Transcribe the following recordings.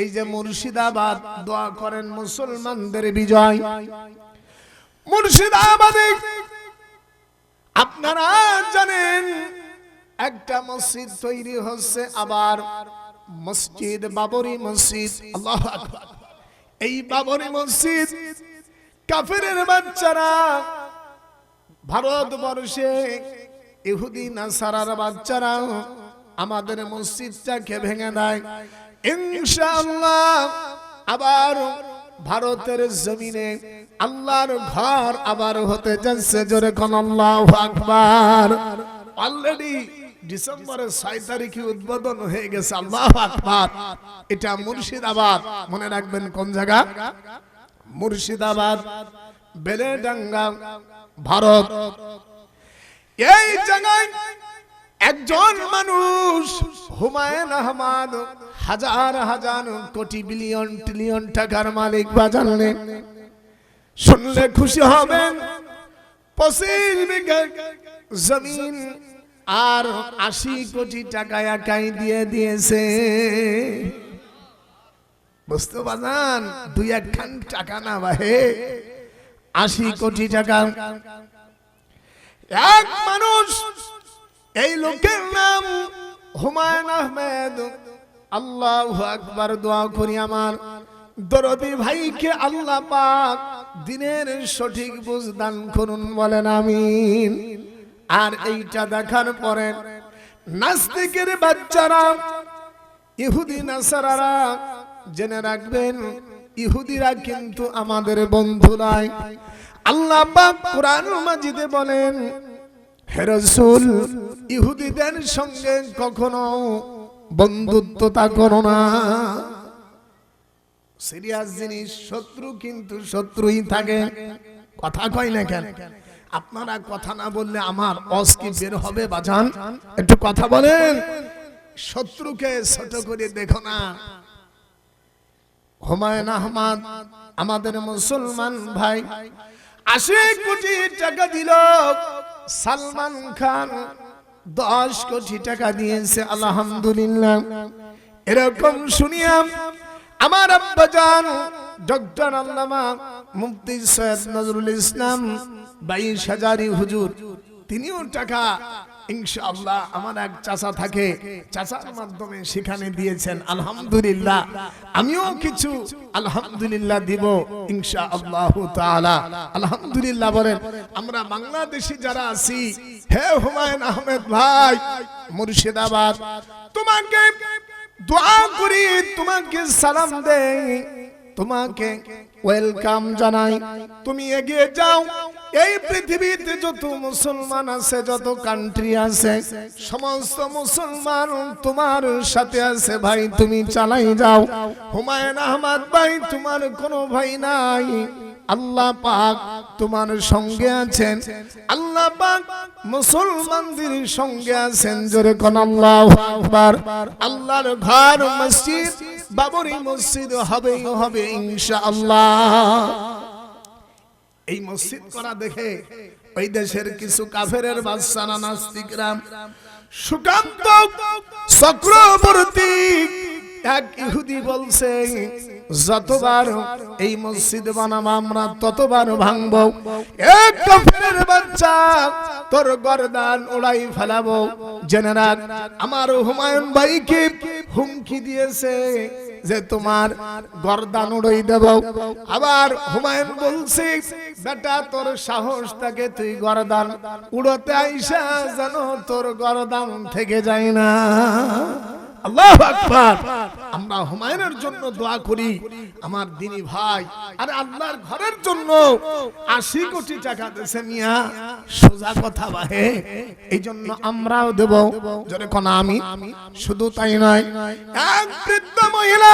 এই যে মুর্শিদাবাদ, দোয়া করেন মুসলমানদের বিজয়। মুর্শিদাবাদে আপনারা জানেন, একটা মসজিদ তৈরি হচ্ছে আবার মসজিদ, বাবরি মসজিদ। আল্লাহ এই বাবরি মসজিদ কাফেরের বাচ্চারা ভারতবর্ষে ইহুদি, নাসারার বাচ্চারা আমাদের মসজিদটাকে ভেঙে দেয়। ইনশাআল্লাহ আবার ভারতের জমিনে আল্লাহর ঘর আবার হতে যাচ্ছে জোরে কোন আল্লাহ আকবার। অলরেডি ডিসেম্বরের ছয় তারিখে উদ্বোধন হয়ে গেছে আল্লাহ আকবার। এটা মুর্শিদাবাদ, মনে রাখবেন কোন জায়গা? মুর্শিদাবাদ, বেলেডাঙ্গা, ভারত। এই জায়গায় একজন মানুষ হুমায়ুন আহমদ হাজার হাজার কোটি বিলিয়ন ট্রিলিয়ন টাকার মালিক বাজানে শুনলে খুশি হবেন। পঁচিশ জমিন আর আশি কোটি টাকা একাই দিয়ে দিয়েছে। বুঝতে পারেন দুই একখান টাকা না ভাই। আশি কোটি টাকা। এক মানুষ এই লোকের নাম হুমায়ুন আহমেদ, আল্লাহ আকবার, দোয়া করি আমার। দরদি ভাইকে আল্লাহ পাক দিনের সঠিক বুঝদান করুন, বলেন আমিন। আর এইটা দেখার পরে নাস্তিকের বাচ্চারা, ইহুদি নাসারারা জেনে রাখবেন, ইহুদিরা কিন্তু আমাদের বন্ধু নয় আল্লাহ পাক কোরআন মাজিদে বলেন হে রাসূল, ইহুদিদের সঙ্গে কখনো বন্ধুত্বতা করো না। সিরিয়াস জিনিস, শত্রু কিন্তু শত্রুই থাকে। কথা কয় না কেন? আপনারা কথা না বললে আমার অস্কি বের হবে বাজান? একটু কথা বলেন। শত্রুকে ছোট করে দেখো না। হুমায়ুন আহমদ, আমাদের মুসলমান ভাই, আশি কোটি টাকা দিল। সালমান খান দশ কোটি টাকা দিয়েছে, আলহামদুলিল্লাহ। এরকম শুনিয়াম আমার আব্বাজান ডক্টর আল্লামা মুফতি সৈয়দ নজরুল ইসলাম, বাইশ হাজারি হুজুর, তিনিও টাকা ইনশাআল্লাহ আমার এক চাচা থাকে চাচার মাধ্যমে সেখানে দিয়েছেন আলহামদুলিল্লাহ। আমিও কিছু আলহামদুলিল্লাহ দিব ইনশাআল্লাহ তাআলা। আলহামদুলিল্লাহ বলেন আমরা বাংলাদেশি যারা আছি হে হুমায়ুন আহমেদ ভাই মুর্শিদাবাদ। তোমাকে দোয়া করি তোমাকে সালাম দেই। তোমাকে ওয়েলকাম জানাই। তুমি এগিয়ে যাও। এই পৃথিবীতে যত মুসলমান আছে, যত কান্ট্রি আছে, সমস্ত মুসলমান তোমার সাথে আছে ভাই, তুমি চালাই যাও। হুমায়ুন আহমদ ভাই, তোমার কোনো ভাই নাই। আল্লাহ পাক তোমার সঙ্গে আছেন। আল্লাহ পাক মুসলমানদের সঙ্গে আছেন। জোরে কোন আল্লাহ আকবার। আল্লাহর ঘর, মসজিদ বাবরি মসজিদ হবেই হবে, ইনশাআল্লাহ। এই মসজিদ করা দেখে ওই দেশের কিছু কাফেরের বাদশারা নাস্তিকরা সুকান্ত চক্রবর্তী, এক ইহুদি বলছে, যতবার এই মসজিদ বানাবো আমরা, ততবার ভাঙবো। এক কাফেরের বাচ্চা তোর গরদান উড়াই ফেলাবো। জেনে আমার হুমায়ুন ভাইকে হুমকি দিয়েছে যে তোমার গরদান উড়াই দেব। আবার হুমায়ুন বলছে, বেটা, তোর সাহস থাকে, তুই গরদান উড়তে আইসা যেন তোর গরদান থেকে যায় না। আল্লাহ আকবার। আমরা হুমায়ুনের জন্য দোয়া করি, আমার দিনী ভাই, আর আল্লাহর ঘরের জন্য আশি কোটি টাকা দেশে মিয়া। সোজা কথা বাহে। এই জন্য আমরাও দেব। যদি কোন আমি শুধু তাই নয় এক বৃদ্ধ মহিলা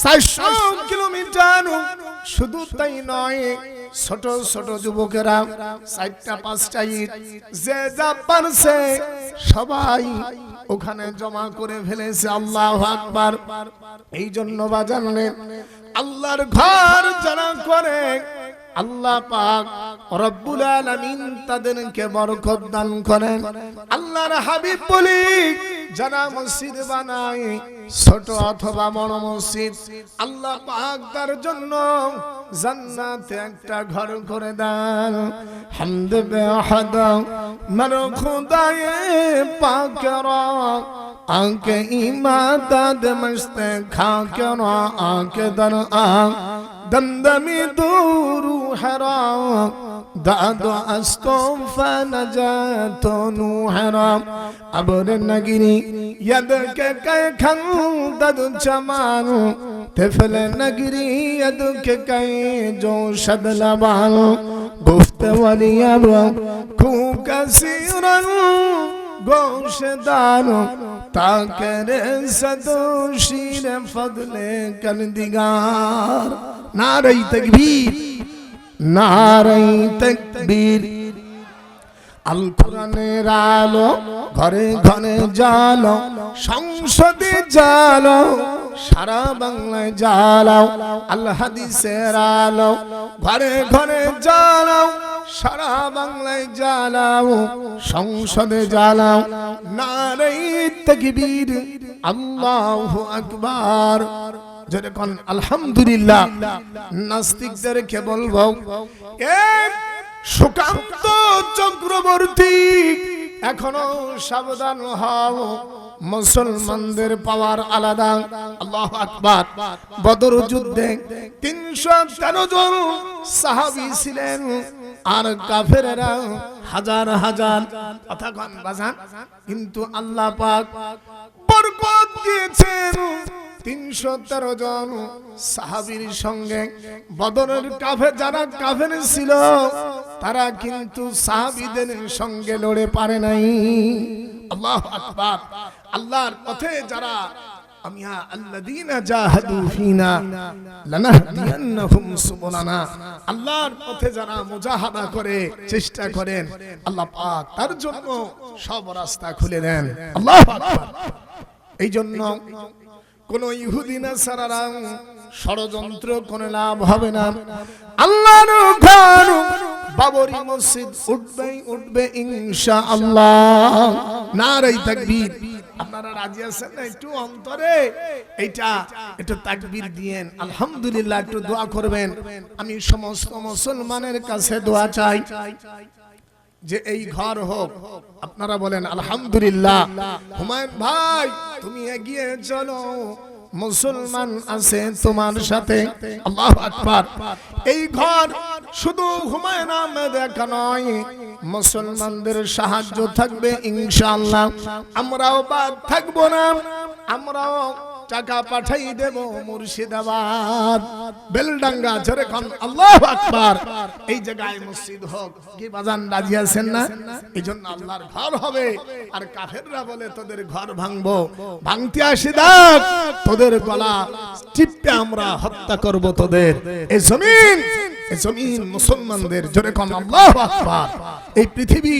চারশো কিলোমিটার শুধু তাই নয় ছোট ছোট যুবকেরা চারটা পাঁচটা ইট যে যা পারছে সবাই ওখানে জমা করে ফেলেছে। আল্লাহ আকবার। এই জন্য বাজানে আল্লাহর ঘর যারা করে আল্লাহ পাক রব্বুল আলামিন তাদেরকে বরকত দান করেন আল্লাহর হাবিব বলি যারা মসজিদ বানায় ছোট অথবা বড় মসজিদ আল্লাহ পাক তার জন্য জান্নাতে একটা ঘর করে দেন হামদ বেহাদ মর খুদায়ে পাকরা আঁকে ইমাদাদ মস্ত খাকরা আঁকে দর আ دمدمي دور حرام دعد أستوفى نجاة نوحرا عبر النجري يدك كي خندد جمال طفل النجري يدك كي جوشد لبال گفت وليب كو كثيرا گوشدار تاکر صدو شیر فضل کردگار نعرہ تکبیر তকবীর নারী তকবীর। আল কোরআনের আলো ঘরে ঘরে জালো সংসদে জালো সারা বাংলায় জ্বালাও আল্লাহ হাদিসের আলো ঘরে ঘরে জ্বালাও সারা বাংলায় জ্বালাও সংসদে জ্বালাও নারী তকবীর, আল্লাহু আকবার। যেরকম আলহামদুলিল্লাহ নাস্তিকদেরকে বলব এক সুকান্ত চক্রবর্তী, এখনও সাবধান হও, মুসলমানদের পাওয়ার আলাদা, আল্লাহ আকবার। বদর যুদ্ধে তিনশো তেরো জন সাহাবি ছিলেন, আর কাফেরেরা হাজার হাজার, কথা কিন্তু আল্লাহ পাক বরকত দিয়েছেন। তিনশো তেরো জন সাহাবির সঙ্গে বদরের কাফে যারা কাফের ছিল, তারা কিন্তু সাহাবিদের সঙ্গে লড়ে পারে নাই। আল্লাহ আকবার। আল্লাহর পথে যারা করে, চেষ্টা করেন, আল্লাহ তার জন্য সব রাস্তা খুলে দেন। এই জন্য কোন ইহুদি না সারারা ষড়যন্ত্র করে লাভ হবে না। আল্লাহর ঘর বাবরি মসজিদ উঠবে উঠবে ইনশা আল্লাহ নারাই তাকবীর। আপনারা রাজি আছেন না একটু অন্তরে? এইটা একটু তাকবীর দিয়েন। আলহামদুলিল্লাহ একটু দোয়া করবেন। আমি সমস্ত মুসলমানের কাছে দোয়া চাই। যে এই ঘর হোক। আপনারা বলেন আলহামদুলিল্লাহ। হুমায়ুন ভাই তুমি এগিয়ে চলো। মুসলমান আছে তোমার সাথে। আল্লাহ আকবার। এই ঘর শুধু হুমায়ুন আহমেদ একা নয় মুসলমানদের সাহায্য থাকবে ইনশাআল্লাহ। আমরাও বাদ থাকব না আমরাও টাকা পাঠাই দেব মুর্শিদাবাদ। বেলডাঙ্গা যেরকম আল্লাহ আকবার। এই জায়গায় মসজিদ হোক, কি বাজান রাজি আছেন না? এই জন্য আল্লাহর ঘর হবে। আর কাফেররা বলে, তোদের ঘর ভাঙবো। ভাঙতে আসি দেখ, তোদের গলা টিপে আমরা হত্যা করব তোদের। এই জমিন জমিন মুসলমানদের যেরকম আল্লাহ আকবার। এই পৃথিবী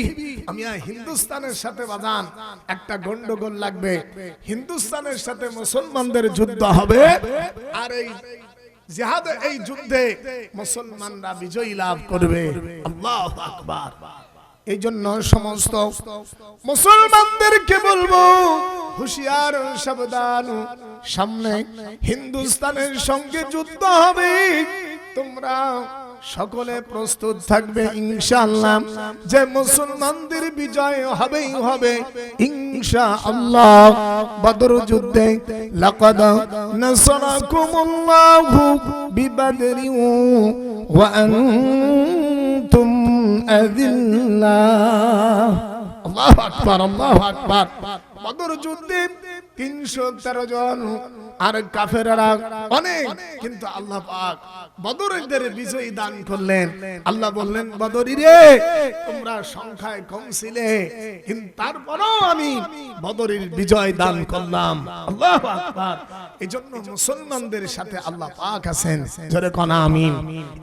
আমি হিন্দুস্তানের সাথে বাজান একটা গন্ডগোল লাগবে। হিন্দুস্তানের সাথে মুসলমানদের যুদ্ধ হবে। আর এই জিহাদ এই যুদ্ধে মুসলমানরা বিজয়ী লাভ করবে। আল্লাহ আকবার। এই জন্য সমস্ত মুসলমানদেরকে বলব হুশিয়ার সাবধান। সামনে হিন্দুস্তানের সঙ্গে যুদ্ধ হবে। তোমরা সকলে প্রস্তুত থাকবে, ইনশাআল্লাহ। যে মুসলমানদের বিজয় হবেই হবে, ইনশাআল্লাহ। বদর যুদ্ধে লাকাদ নাসরাকুমুল্লাহু বিবদরি ওয়া আনতুম আযিল্লা আল্লাহু আকবার আল্লাহু আকবার। বদর যুদ্ধে তিনশো তেরো জন আর কাফেরারা অনেক। কিন্তু আল্লাহ পাক বদরীদের বিজয়ী দান করলেন। আল্লাহ বললেন, বদরি রে, তোমরা সংখ্যায় কম ছিলে, কিন্তু তারপরও আমি বদরের বিজয় দান করলাম। আল্লাহ আকবার। এই জন্য মুসলমানদের সাথে আল্লাহ পাক আছেন। জোরে কনা, আমিন।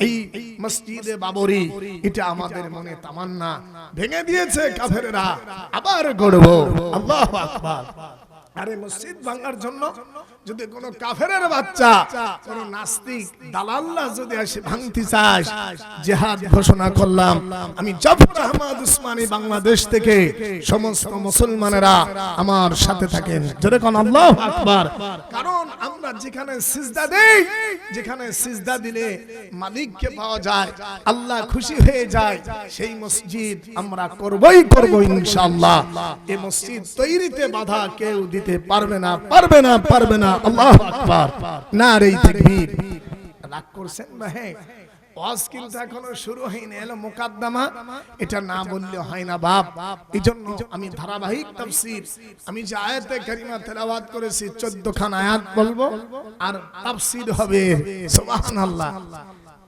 এই মসজিদে বাবরি, এটা আমাদের মনে তামান্না ভেঙে দিয়েছে কাফেরেরা। আবার গড়ব। আল্লাহ আকবার। আরে মসজিদ ভাঙার জন্য যদি কোনো কাফেরের বাচ্চা, কোন নাস্তিক দালাল্লা যদি আসে ভাঙতে চাস জেহাদ ঘোষণা করলাম, আমি জাফর আহমদ উসমানী বাংলাদেশ থেকে সমস্ত মুসলমানেরা আমার সাথে থাকেন। জোরে কোন আল্লাহ আকবার। কারণ আমরা যেখানে সিজদা দেই, যেখানে সিজদা দিলে মালিককে পাওয়া যায়, আল্লাহ খুশি হয়ে যায়, সেই মসজিদ আমরা করবই করব ইনশাআল্লাহ। এই মসজিদ তৈরিতে বাধা কেউ দিতে পারবে না পারবে না পারবে না। আল্লাহু আকবার। এই জন্য আমি ধারাবাহিক তাফসীর, আমি যে আয়াতে কারিমা তেলাওয়াত করেছি 14 খান আয়াত বলব, আর তাফসীর হবে সুবহানাল্লাহ।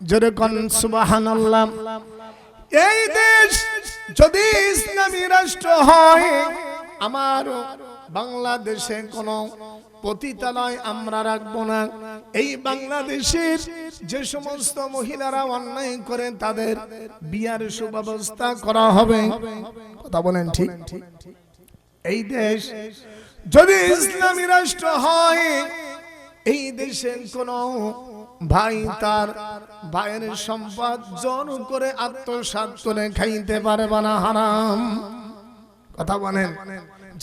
জোরে কোন সুবহানাল্লাহ, এই দেশ যদি আমার বাংলাদেশে কোনো পতিতালয় আমরা রাখব না। এই বাংলাদেশের যে সমস্ত মহিলারা অন্যায় করে তাদের বিয়ার সুব্যবস্থা করা হবে। কথা বলেন ঠিক। এই দেশ যদি ইসলামী রাষ্ট্র হয়, এই দেশের কোন ভাই তার ভাইয়ের সম্পদ জন করে আত্মসাৎ করে খাইতে পারবে না, হারাম। কথা বলেন।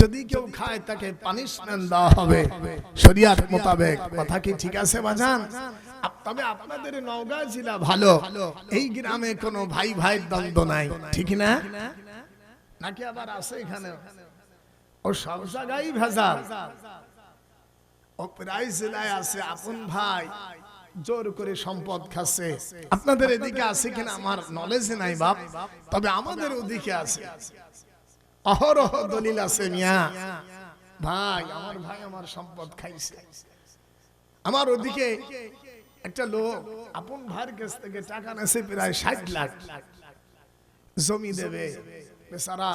যদি কেউ খায়, তাকে পানিশমেন্ট দেওয়া হবে। শরিয়াত মোতাবেক। কথা কি ঠিক আছে, বাজান? তবে আপনাদের নওগাঁ জেলা ভালো। এই গ্রামে কোনো ভাই ভাইয়ের দ্বন্দ্ব নাই। ঠিক না? নাকি আবার আছে এখানে? ও সব জায়গায় ভেজাল। ও প্রায় জেলায় আছে আপন ভাই। জোর করে সম্পদ খাচ্ছে। আপনাদের এদিকে আছে কিনা আমার নলেজ নাই বাপ। তবে আমাদের ওদিকে আছে। অহরহ দলিল আছে মিয়া। ভাই, আমার ভাই আমার সম্পদ খাইছে। আমার ওদিকে একটা লোক আপন ভাইয়ের কাছ থেকে টাকা নেছে প্রায় ষাট লাখ। জমি দেবে। বেচারা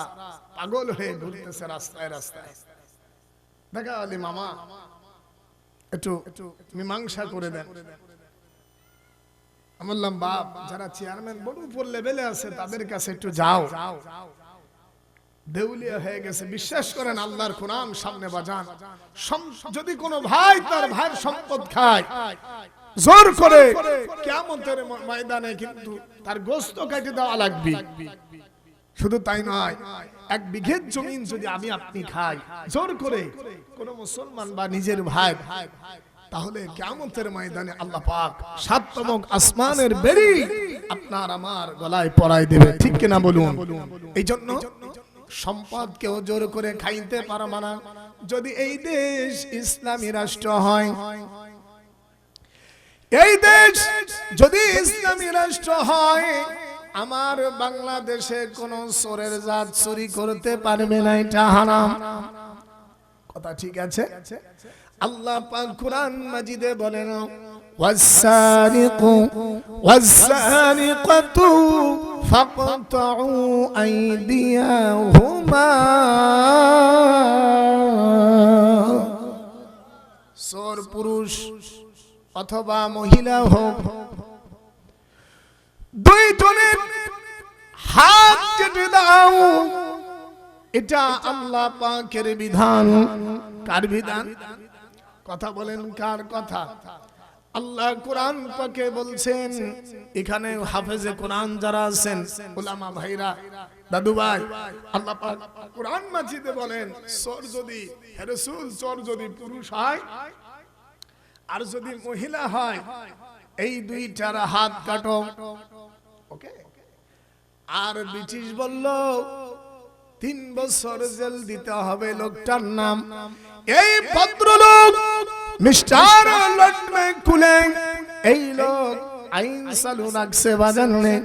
পাগল হয়ে ঘুরতেছে রাস্তায় রাস্তায়। দেখা আলি মামা, একটু মীমাংসা করে দেন। আমি বললাম, বাপ, যারা চেয়ারম্যান বড় উপর লেভেলে আছে, তাদের কাছে একটু যাও। দেউলিয়া হয়ে গেছে। বিশ্বাস করেন, আল্লাহর কোরআন সামনে বাজান। যদি কোনো ভাই তার ভাইয়ের সম্পদ খায়, জোর করে কেমতের ময়দানে কিন্তু তার গোস্ত কেটে দেওয়া লাগবে। শুধু তাই নয়, এক বিঘের জমিন যদি আমি আপনি খাই, জোর করে কোন মুসলমান বা নিজের ভাই, তাহলে কেমতের ময়দানে আল্লাহ পাক সাততম আসমানের বেরি আপনার আমার গলায় পরাই দেবে। ঠিক কিনা বলুন? এই জন্য সম্পদ কেউ জোর করে খাইতে পারবে না যদি এই দেশ ইসলামী রাষ্ট্র হয়, এই দেশ যদি ইসলামী রাষ্ট্র হয়, আমার বাংলাদেশে কোন চোরের জাত চুরি করতে পারবে না, এটা হারাম। কথা ঠিক আছে? আল্লাহ পাক কোরআন মাজিদে বলেন والسارق والسارقة فاقطعوا أيديهما চোর পুরুষ অথবা মহিলা হোক দুই জনের হাত কেটে দাও এটা আল্লাহ পাকের বিধান কার বিধান কথা বলেন কার কথা আল্লাহ কোরআন পাকে বলছেন, এখানে হাফেজে কোরআন যারা আছেন, ওলামা ভাইরা, দাদু ভাই, আল্লাহ কোরআন মাজিদে বলেন, চোর যদি, হে রাসূল, চোর যদি পুরুষ হয়, আর যদি মহিলা হয়, এই দুইটার হাত কাটো। ওকে? আর ব্রিটিশ বলল, তিন বছর জেল দিতে হবে লোকটার নাম। এই ভদ্রলোক মিস্টার লটমে খুলে এই লোক আইন চালু রাখছে বাজানে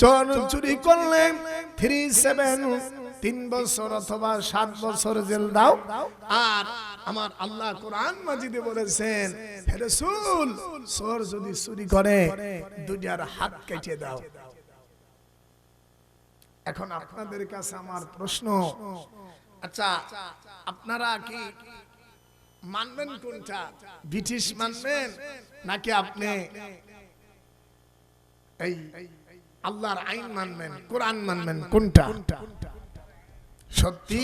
চোর চুরি করলে থ্রি সেভেন তিন বছর অথবা সাত বছর জেল দাও। আর আমার আল্লাহ কোরআন মাজিদে বলেছেন, হে রাসূল, চোর যদি চুরি করে দুটার হাত কেটে দাও। এখন আপনাদের কাছে আমার প্রশ্ন আচ্ছা আপনারা কি মানবেন কোনটা? ব্রিটিশ মানবেন নাকি আপনি এই আল্লাহর আইন মানবেন, কোরআন মানবেন, কোনটা? সত্যি?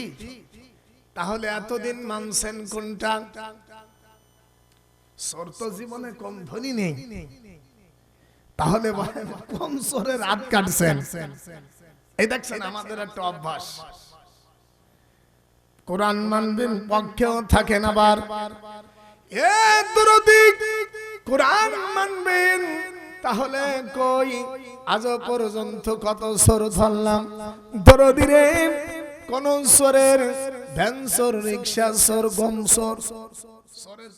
তাহলে এতদিন মানছেন কোনটা? সর তো জীবনে কম ধনী নেই। তাহলে বলেন কোন সরে রাত কাটছেন। এই দেখছেন, আমাদের একটা অভ্যাস। কোরআন মানবেন, পক্ষেও থাকেন আবার। এ কোরআন মানবেন, তাহলে কই আজ পর্যন্ত কত সর ধরলাম? দরদিরে কোন সরের ভ্যান সর, রিক্সা সর, গম সর। সরের